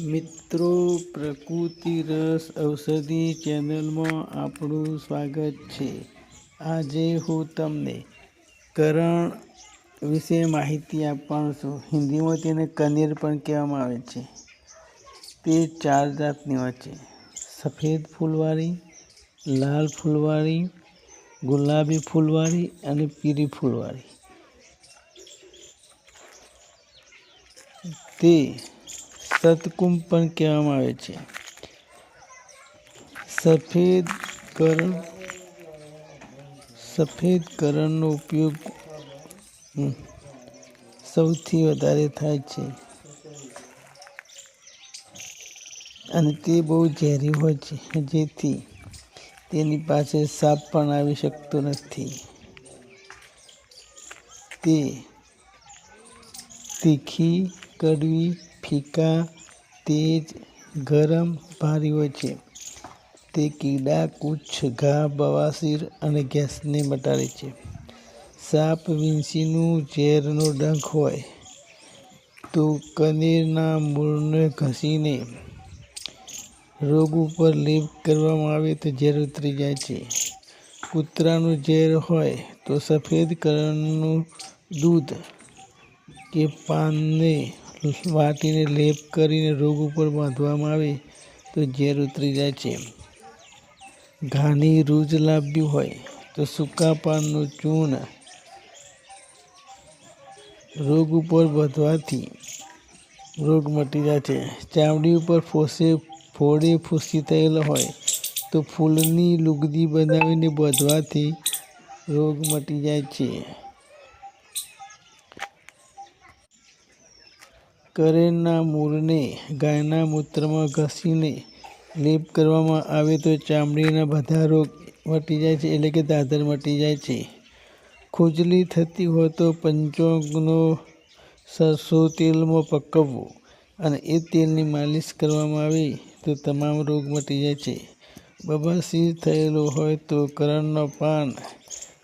મિત્રો, પ્રકૃતિ રસ ઔષધિ ચેનલમાં આપણું સ્વાગત છે. આજે હું તમને કરણ વિશે માહિતી આપવાનો છું. હિન્દીમાં તેને કનેર પણ કહેવામાં આવે છે. તે ચાર જાતની હોય છે. સફેદ ફૂલવાળી, લાલ ફૂલવાળી, ગુલાબી ફૂલવાળી અને પીરી ફૂલવાળી. તે સતકુંભ પણ કહેવામાં આવે છે. સફેદ કરણ, સફેદ કરણનો ઉપયોગ સૌથી વધારે થાય છે. અને તે બહુ ઝેરી હોય છે, જેથી તેની પાસે સાપ પણ આવી શકતો નથી. તે તીખી, કડવી ફીકા તેજ ગરમ ભારી હોય છે. તે કીડા કુચ્છ ઘા, બવાસીર અને ગેસને મટાડે છે. સાપ વિંસીનું ઝેરનો ડંખ હોય તો કનેરના મૂળને ઘસીને રોગ ઉપર લેપ કરવામાં આવે તો ઝેર ઉતરી જાય છે. કૂતરાનું ઝેર હોય તો સફેદ કલરનું દૂધ કે પાનને વાટીને લેપ કરીને રોગ ઉપર બાંધવામાં આવે તો ઝેર ઉતરી જાય છે. ઘાની રૂજ લાવવી હોય તો સૂકા પાનનું ચૂર્ણ રોગ ઉપર બાંધવાથી રોગ મટી જાય છે. ચામડી ઉપર ફોસે, ફોડે ફૂસી થયેલો હોય તો ફૂલની લુગદી બનાવીને બાંધવાથી રોગ મટી જાય છે. કરેણના મૂળને ગાયના મૂત્રમાં ઘસીને લેપ કરવામાં આવે તો ચામડીના બધા રોગ મટી જાય છે એટલે કે દાદર મટી જાય છે. ખુજલી થતી હોય તો પંચોગનો સરસો તેલમાં પકવવું અને એ તેલની માલિશ કરવામાં આવે તો તમામ રોગ મટી જાય છે. બબાસીર થયેલો હોય તો કરણનો પાન,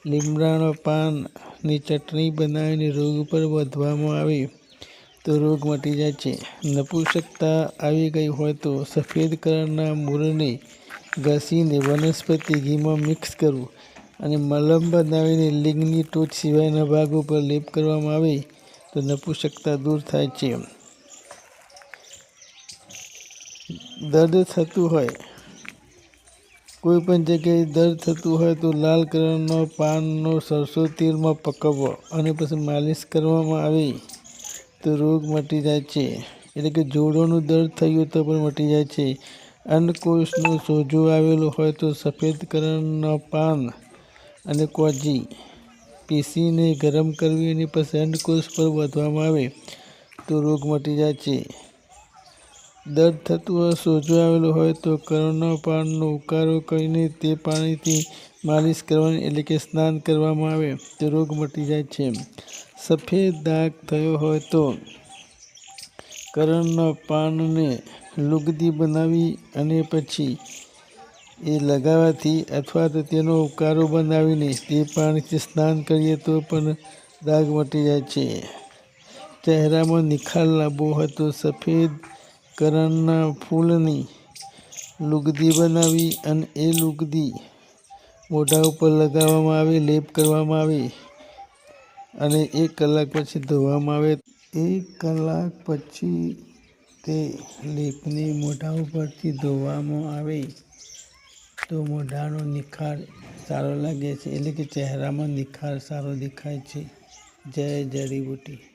લીમડાનો પાનની ચટણી બનાવીને રોગ ઉપર વધવામાં આવે તો રોગ મટી જાય છે. નપુંસકતા આવી ગઈ હોય તો સફેદ કલરના મૂળને ઘસીને વનસ્પતિ ઘીમાં મિક્સ કરવું અને મલમ બનાવીને લીંગની ટોચ સિવાયના ભાગ ઉપર લેપ કરવામાં આવે તો નપુંસકતા દૂર થાય છે. દર્દ થતું હોય, કોઈ પણ જગ્યાએ દર્દ થતું હોય તો લાલ કલરનો પાનનો સરસો તેલમાં પકવવો અને પછી માલિશ કરવામાં આવે. તો રોગ મટી જાય છે. એટલે કે જોડોનું દર્દ થયું તો પણ મટી જાય છે. અંડકોષનો સોજો આવેલો હોય તો સફેદ કરણના પાન અને કોજી પીસીને ગરમ કરવી અને પછી અન્નકોષ પર વધવામાં આવે તો રોગ મટી જાય છે. દર્દ થતું હોય, સોજો આવેલો હોય તો કરણના પાનનો ઉકારો કરીને તે પાણીથી માલિશ કરવાની એટલે કે સ્નાન કરવામાં આવે તો રોગ મટી જાય છે. સફેદ દાગ થયો હોય તો કરણના પાનને લુગદી બનાવી અને પછી એ લગાવવાથી અથવા તો તેનો ઉકારો બનાવીને તે પાણીથી સ્નાન કરીએ તો પણ દાગ મટી જાય છે. ચહેરામાં નિખાર લાવવો હોય તો સફેદ કરણના ફૂલની લુગદી બનાવી અને એ લુગદી મોઢા ઉપર લગાવવામાં આવે, લેપ કરવામાં આવે. અને એક કલાક પછી ધોવામાં આવે. એક કલાક પછી તે લેપને મોઢા ઉપરથી ધોવામાં આવે તો મોઢાનો નિખાર સારો લાગે છે. એટલે કે ચહેરામાં નિખાર સારો દેખાય છે. જય જડીબુટી